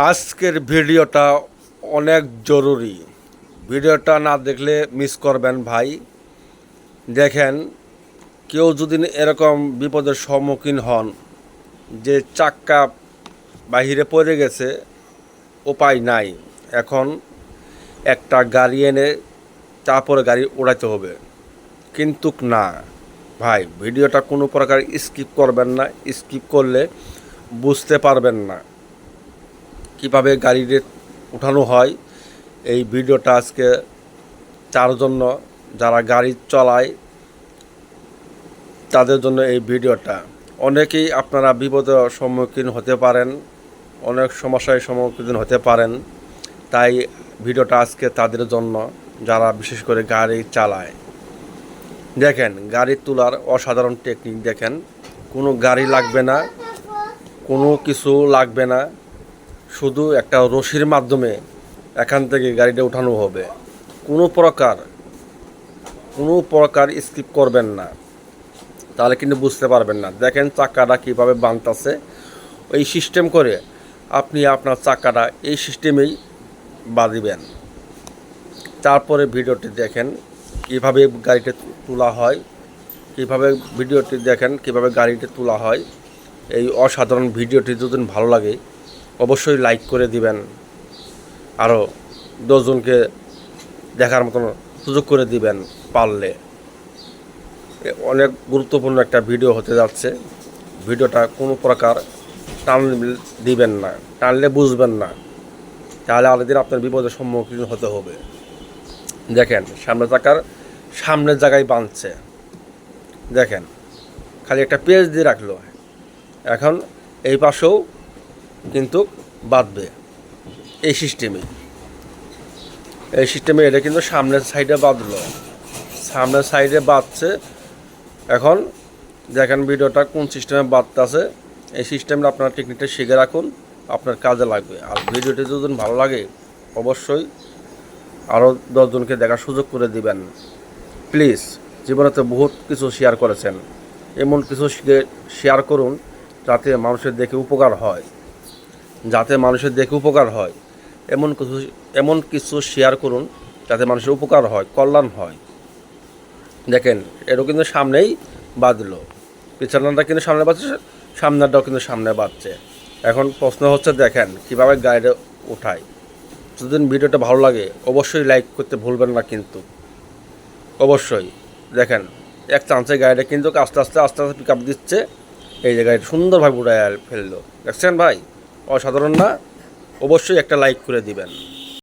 আজকের ভিডিওটা অনেক জরুরি। ভিডিওটা না দেখলে মিস করবেন ভাই। দেখেন, কেউ যদি এরকম বিপদের সম্মুখীন হন, যে চাক্কা বাহিরে পড়ে গেছে, উপায় নাই। এখন একটা গাড়ি এনে তারপরে গাড়ি উড়াইতে হবে। কিন্তু না, ভাই, ভিডিওটা কোনো প্রকার স্কিপ করবেন না। স্কিপ করলে বুঝতে পারবেন না। কীভাবে গাড়িতে উঠানো হয়, এই ভিডিওটা আজকে চার জন্য যারা গাড়ি চলায়, তাদের জন্য এই ভিডিওটা। অনেকেই আপনারা বিপদের সম্মুখীন হতে পারেন, অনেক সমস্যার সম্মুখীন হতে পারেন, তাই ভিডিওটা আজকে তাদের জন্য যারা বিশেষ করে গাড়ি চালায়। দেখেন, গাড়ি তোলার অসাধারণ টেকনিক দেখেন। কোনো গাড়ি লাগবে না, কোনো কিছু লাগবে না। শুধু একটা রশির মাধ্যমে এখান থেকে গাড়িটা উঠানো হবে। কোনো প্রকার কোনো প্রকার স্কিপ করবেন না। তাহলে কিন্তু বুঝতে পারবেন না। দেখেন চাকাটা কীভাবে বাঁধতেছে এই সিস্টেম করে আপনি আপনার চাকাটা এই সিস্টেমেই বাঁধিবেন। তারপরে ভিডিওটি দেখেন কীভাবে গাড়িটা তোলা হয়। কীভাবে ভিডিওটি দেখেন কীভাবে গাড়িটি তোলা হয়। এই অসাধারণ ভিডিওটি যদি ভালো লাগে অবশ্যই লাইক করে দিবেন। আরও দশজনকে দেখার মতন সুযোগ করে দিবেন পারলে। অনেক গুরুত্বপূর্ণ একটা ভিডিও হতে যাচ্ছে। ভিডিওটা কোনো প্রকার টান দিবেন না, টানলে বুঝবেন না। তাহলে আরেকদিন আপনার বিপদের সম্মুখীন হতে হবে। দেখেন সামনে থাকার সামনের জায়গায় বাঁধছে। দেখেন, খালি একটা পেজ দিয়ে রাখল। এখন এই পাশেও কিন্তু বাঁধবে এই সিস্টেমে। এই সিস্টেমে এটা কিন্তু সামনের সাইডে বাঁধলো। সামনের সাইডে বাঁধছে। এখন দেখেন ভিডিওটা কোন সিস্টেমে বাঁধতেছে। এই সিস্টেমটা আপনার টেকনিকটা শিখে রাখুন, আপনার কাজে লাগবে। আর ভিডিওটি যদি ভালো লাগে, অবশ্যই আরও দশজনকে দেখার সুযোগ করে দিবেন। প্লিজ জীবনে তো বহুত কিছু শেয়ার করেছেন। এমন কিছু শেয়ার করুন, যাতে মানুষের দেখে উপকার হয়। যাতে মানুষের দেখে উপকার হয়। এমন কিছু এমন কিছু শেয়ার করুন যাতে মানুষের উপকার হয়, কল্যাণ হয়। দেখেন, এটাও কিন্তু সামনেই বাঁধলো। পিছনটা কিন্তু সামনে বাঁধছে সামনেটাও কিন্তু সামনে বাঁধছে। এখন প্রশ্ন হচ্ছে, দেখেন, কীভাবে গাড়িটা উঠায়। যদি ভিডিওটা ভালো লাগে, অবশ্যই লাইক করতে ভুলবেন না কিন্তু। অবশ্যই, দেখেন, এক চান্সে গাড়িটা কিন্তু আস্তে আস্তে আস্তে আস্তে পিক আপ দিচ্ছে। এই যে গাড়িটা সুন্দরভাবে উড়ায় ফেলল। দেখছেন ভাই? অসাধারণ না? অবশ্যই একটা লাইক করে দিবেন।